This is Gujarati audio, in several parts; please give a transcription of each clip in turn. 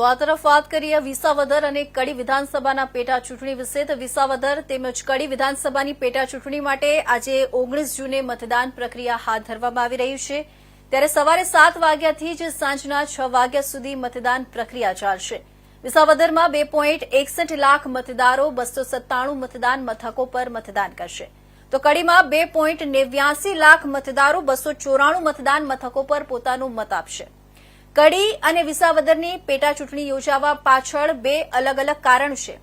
તો આ તરફ વાત કરીએ વિસાવદર અને કડી વિધાનસભાના પેટા ચૂંટણી વિશે. તો વિસાવદર તેમજ કડી વિધાનસભાની પેટા ચૂંટણી માટે આજે ઓગણીસ જૂને મતદાન પ્રક્રિયા હાથ ધરવામાં આવી રહી છે. ત્યારે સવારે સાત વાગ્યાથી જ સાંજના છ વાગ્યા સુધી મતદાન પ્રક્રિયા ચાલશે. વિસાવદરમાં બે એકસઠ લાખ મતદારો બસો સત્તાણું મતદાન મથકો પર મતદાન કરશે. તો કડીમાં બે નેવ્યાસી લાખ મતદારો બસો ચોરાણું મતદાન મથકો પર પોતાનો મત આપશે. કડી અને વિસાવદરની પેટા ચૂંટણી યોજાવા પાછળ બે અલગ અલગ કારણ છે.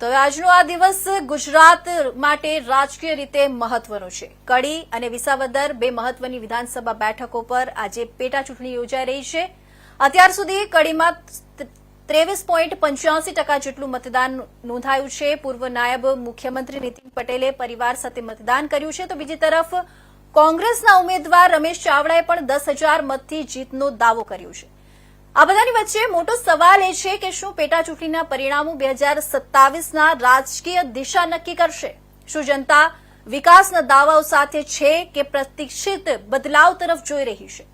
તો આજનો આ દિવસ ગુજરાત માટે રાજકીય રીતે મહત્વનો છે. કડી અને વિસાવદર બે મહત્વની વિધાનસભા બેઠકો પર આજે પેટા ચૂંટણી યોજાઈ રહી છે. અત્યાર સુધી કડીમાં ત્રેવીસ પોઈન્ટ પંચ્યાસી ટકા જેટલું મતદાન નોંધાયું છે. પૂર્વ નાયબ મુખ્યમંત્રી નીતિન પટેલે પરિવાર સાથે મતદાન કર્યું છે. તો બીજી તરફ, કોંગ્રેસના ઉમેદવાર રમેશ ચાવડાએ પણ દસ હજાર મતથી જીતનો દાવો કર્યો છે. આ બધાની વચ્ચે મોટો સવાલ એ છે કે શું પેટા ચૂંટણીના પરિણામો બે હજાર સત્તાવીસના રાજકીય દિશા નક્કી કરશે? શું જનતા વિકાસના દાવાઓ સાથે છે કે પ્રતિક્ષિત બદલાવ તરફ જોઈ રહી છે?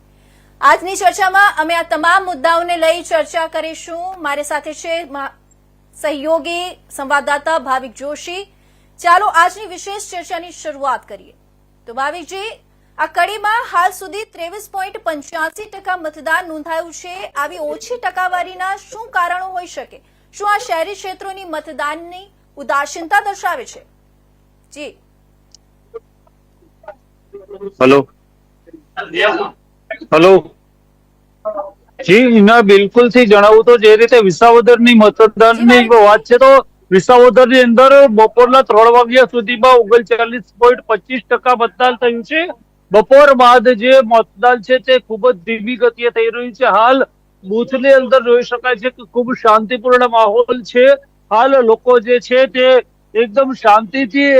આજની ચર્ચામાં અમે આ તમામ મુદ્દાઓને લઈ ચર્ચા કરીશું. મારી સાથે છે સહયોગી સંવાદદાતા ભાવિક જોશી. ચાલો આજની વિશેષ ચર્ચાની શરૂઆત કરીએ. તો ભાવિકજી આ કડીમાં હાલ સુધી ત્રેવીસ પોઈન્ટ પંચ્યાસી ટકા મતદાન નોંધાયું છે. આવી ઓછી ટકાવારીના શું કારણો હોઈ શકે? શું આ શહેરી ક્ષેત્રોની મતદાનની ઉદાસીનતા દર્શાવે છે? જી. हेलो हेलो જી ના બિલકુલથી જણાવું તો જે રીતે વિસાવદરની મતદાનની વાત છે તો વિસાવદરની અંદર બપોરના ત્રણ વાગ્યા સુધીમાં ઓગણચાલીસ પોઈન્ટ પચીસ ટકા મતદાન થયું છે. બપોર બાદ જે મતદાન છે તે ખૂબ જ ધીમી ગતિએ થઈ રહ્યું છે. હાલ બૂથની અંદર જોઈ શકાય છે કે ખૂબ શાંતિપૂર્ણ માહોલ છે. હાલ લોકો જે છે તે એકદમ શાંતિથી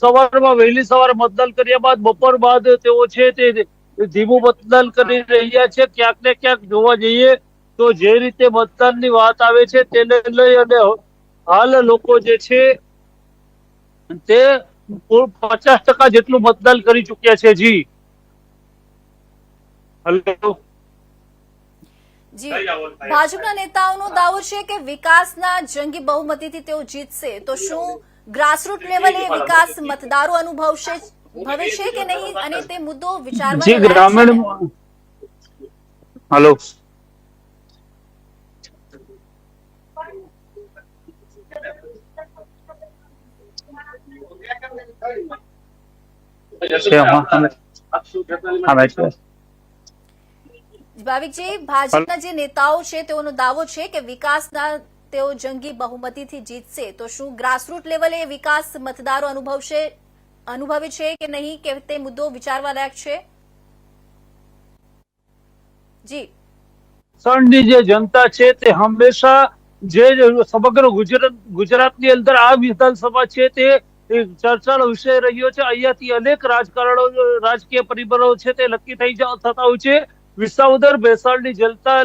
સવારમાં વહેલી સવારે મતદાન કર્યા બાદ બપોર બાદ તેઓ છે તે ધીમું મતદાન કરી રહ્યા છે. ક્યાંક ને ક્યાંક જોવા જઈએ તો જે રીતે મતદાનની વાત આવે છે તેને લઈ અને હાલ લોકો જે છે તે પચાસ ટકા જેટલું મતદાન કરી ચુક્યા છે. જી. હલો. ભાજપના નેતાઓનો દાવો છે કે વિકાસના જંગી બહુમતીથી તેઓ જીતશે. તો શું ગ્રાસરૂટ લેવલે વિકાસ મતદારો અનુભવશે? ભવે છે કે નહીં અને તે મુદ્દો જી વિચારવાનો ગ્રામીણ હલો. ભાવિકજી ભાજપના જે નેતાઓ છે તેઓનો દાવો છે કે વિકાસના તેઓ જંગી બહુમતીથી જીતશે. તો શું ગ્રાસરૂટ લેવલે એ વિકાસ મતદારો અનુભવશે? અનુભવે છે કે નહીં કે તે મુદ્દો વિચારવા લાયક છે? જી. સણની જે જનતા છે તે હંમેશા જે સમગ્ર ગુજરાત, ગુજરાતની અંદર આ વિધાનસભા છે તે ચર્ચાનો વિષય રહ્યો છે. અહીંયાથી અનેક રાજકારણો, રાજકીય પરિબળો છે તે નક્કી થઈ થતા હોય છે. વિસાવદર ભેસાણની જનતા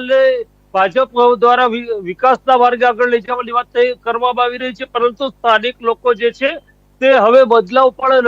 ભાજપ દ્વારા વિકાસના માર્ગે આગળ લઈ જવાની વાત કરવામાં આવી રહી છે. પરંતુ સ્થાનિક લોકો જે છે તે હવે બદલાવ પણ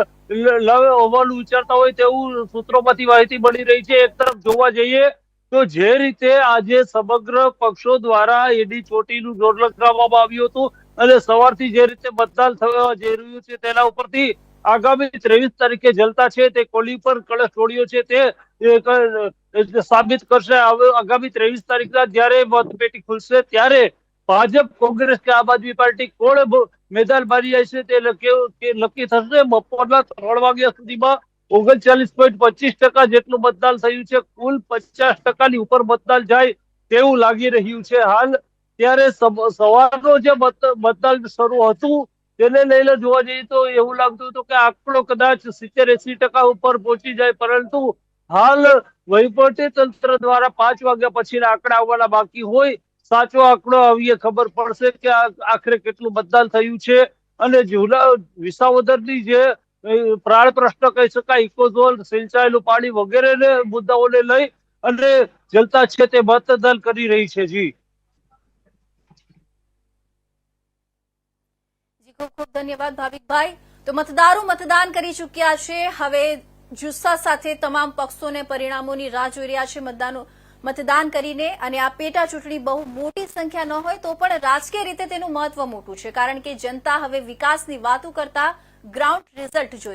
લવે હોવાનું વિચારતા હોય તેવું સૂત્રોમાંથી માહિતી મળી રહી છે. એક તરફ જોવા જઈએ તો જે રીતે આજે સમગ્ર પક્ષો દ્વારા એડી ચોટીનું જોર લગાવવામાં આવ્યું હતું અને સવારથી જે રીતે મતદાન થવા જઈ રહ્યું છે તેના ઉપરથી આગામી ત્રેવીસ તારીખે જલતા છે. તે કોલી પર કળશ છોડ્યો છે. તે સાબિત કરશે. આગામી ત્રેવીસ તારીખના જ્યારે મતપેટી ખુલશે ત્યારે ભાજપ કોંગ્રેસ કે આમ આદમી પાર્ટી કોણ મેદાન મારી જશે તે નક્કી થશે? બપોરના ત્રણ વાગ્યા સુધીમાં ઓગણચાલીસ પોઈન્ટ પચીસ ટકા જેટલું મતદાન થયું છે. કુલ પચાસ ટકાની ઉપર મતદાન જાય તેવું લાગી રહ્યું છે. હાલ ત્યારે સવારનો જે મતદાન શરૂ હતું તેને લઈને જોવા જઈએ તો એવું લાગતું હતું કે આંકડો કદાચ સિત્તેર એસી ટકા ઉપર પહોંચી જાય. પરંતુ હાલ વહીવટી તંત્ર દ્વારા પાંચ વાગ્યા પછીના આંકડા આવવાના બાકી હોય સાચો આંકડો આવીએ ખબર પડશે કે આખરે કેટલું મતદાન થયું છે. અને જુલા વિસાવદરની જે પ્રાણ પ્રશ્ન કહી શકાય, ઇકોઝોન સિંચાયેલું પાણી વગેરે મુદ્દાઓને લઈ અને જનતા છે તે મતદાન કરી રહી છે, જી. ખૂબ ધન્યવાદ ભાવિકભાઈ. તો મતદારો મતદાન કરી ચૂક્યા છે. હવે જુસ્સા સાથે તમામ પક્ષોને પરિણામોની રાહ જોઈ રહ્યા છે. મતદાનો મતદાન કરીને અને આ પેટા ચૂંટણી બહુ મોટી સંખ્યા ન હોય તો પણ રાજકીય રીતે તેનું મહત્વ મોટું છે. કારણ કે જનતા હવે વિકાસની વાતો કરતા ગ્રાઉન્ડ રિઝલ્ટ જોઈ